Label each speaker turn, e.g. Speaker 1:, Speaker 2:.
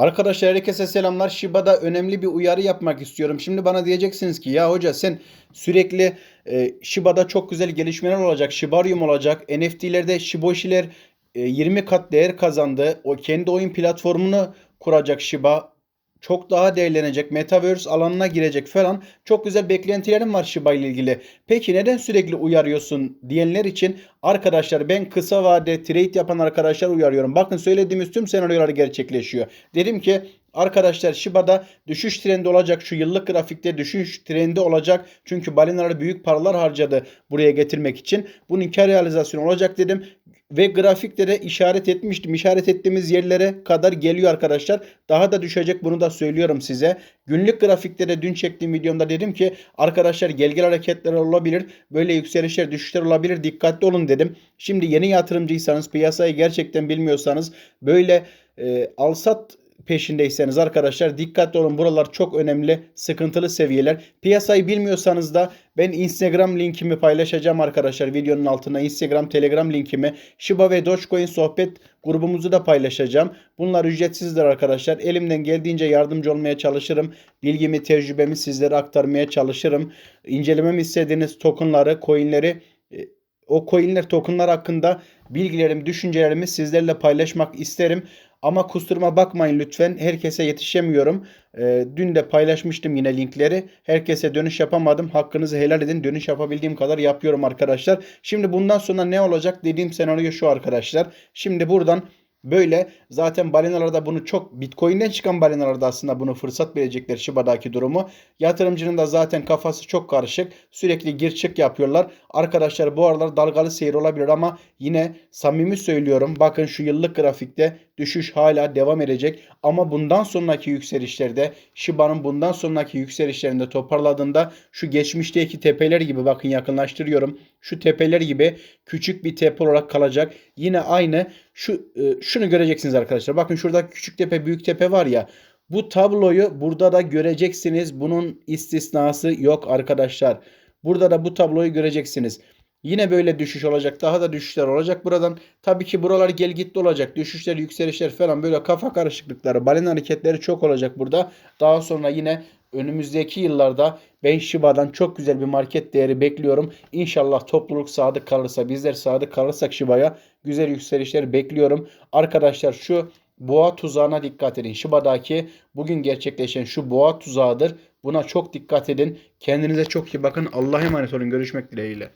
Speaker 1: Arkadaşlar herkese selamlar. Shiba'da önemli bir uyarı yapmak istiyorum. Şimdi bana diyeceksiniz ki ya hoca sen sürekli e, Shiba'da çok güzel gelişmeler olacak. Shibarium olacak. NFT'lerde Shiboshi'ler e, 20 kat değer kazandı. O kendi oyun platformunu kuracak Shiba. Çok daha değerlenecek. Metaverse alanına girecek falan. Çok güzel beklentilerim var Shiba ile ilgili. Peki neden sürekli uyarıyorsun diyenler için arkadaşlar ben kısa vade trade yapan arkadaşlar uyarıyorum. Bakın söylediğimiz tüm senaryolar gerçekleşiyor. Dedim ki Arkadaşlar Shiba'da düşüş trendi olacak. Şu yıllık grafikte düşüş trendi olacak. Çünkü balinalar büyük paralar harcadı buraya getirmek için. Bunun kar realizasyonu olacak dedim. Ve grafikte de işaret etmiştim. İşaret ettiğimiz yerlere kadar geliyor arkadaşlar. Daha da düşecek bunu da söylüyorum size. Günlük grafikte de dün çektiğim videomda dedim ki arkadaşlar gelgel hareketler olabilir. Böyle yükselişler düşüşler olabilir. Dikkatli olun dedim. Şimdi yeni yatırımcıysanız piyasayı gerçekten bilmiyorsanız böyle e, alsat peşindeyseniz arkadaşlar dikkatli olun. Buralar çok önemli, sıkıntılı seviyeler. Piyasayı bilmiyorsanız da ben Instagram linkimi paylaşacağım arkadaşlar videonun altına. Instagram, Telegram linkimi, Shiba ve Dogecoin sohbet grubumuzu da paylaşacağım. Bunlar ücretsizdir arkadaşlar. Elimden geldiğince yardımcı olmaya çalışırım. Bilgimi, tecrübemi sizlere aktarmaya çalışırım. İncelememi istediğiniz tokenları, coinleri e, o coinler, tokenlar hakkında bilgilerimi, düşüncelerimi sizlerle paylaşmak isterim. Ama kusuruma bakmayın lütfen. Herkese yetişemiyorum. Ee, dün de paylaşmıştım yine linkleri. Herkese dönüş yapamadım. Hakkınızı helal edin. Dönüş yapabildiğim kadar yapıyorum arkadaşlar. Şimdi bundan sonra ne olacak dediğim senaryo şu arkadaşlar. Şimdi buradan Böyle zaten balinalarda bunu çok Bitcoin'den çıkan balinalarda aslında bunu fırsat verecekler Shiba'daki durumu. Yatırımcının da zaten kafası çok karışık. Sürekli gir çık yapıyorlar. Arkadaşlar bu aralar dalgalı seyir olabilir ama yine samimi söylüyorum. Bakın şu yıllık grafikte düşüş hala devam edecek. Ama bundan sonraki yükselişlerde Shiba'nın bundan sonraki yükselişlerinde toparladığında şu geçmişteki tepeler gibi bakın yakınlaştırıyorum. Şu tepeler gibi küçük bir tepe olarak kalacak. Yine aynı şu e, şunu göreceksiniz arkadaşlar. Bakın şurada küçük tepe büyük tepe var ya. Bu tabloyu burada da göreceksiniz. Bunun istisnası yok arkadaşlar. Burada da bu tabloyu göreceksiniz. Yine böyle düşüş olacak. Daha da düşüşler olacak. Buradan tabii ki buralar gel gitti olacak. Düşüşler, yükselişler falan böyle kafa karışıklıkları, balina hareketleri çok olacak burada. Daha sonra yine önümüzdeki yıllarda ben Shiba'dan çok güzel bir market değeri bekliyorum. İnşallah topluluk sadık kalırsa, bizler sadık kalırsak Shiba'ya güzel yükselişler bekliyorum. Arkadaşlar şu boğa tuzağına dikkat edin. Shiba'daki bugün gerçekleşen şu boğa tuzağıdır. Buna çok dikkat edin. Kendinize çok iyi bakın. Allah'a emanet olun. Görüşmek dileğiyle.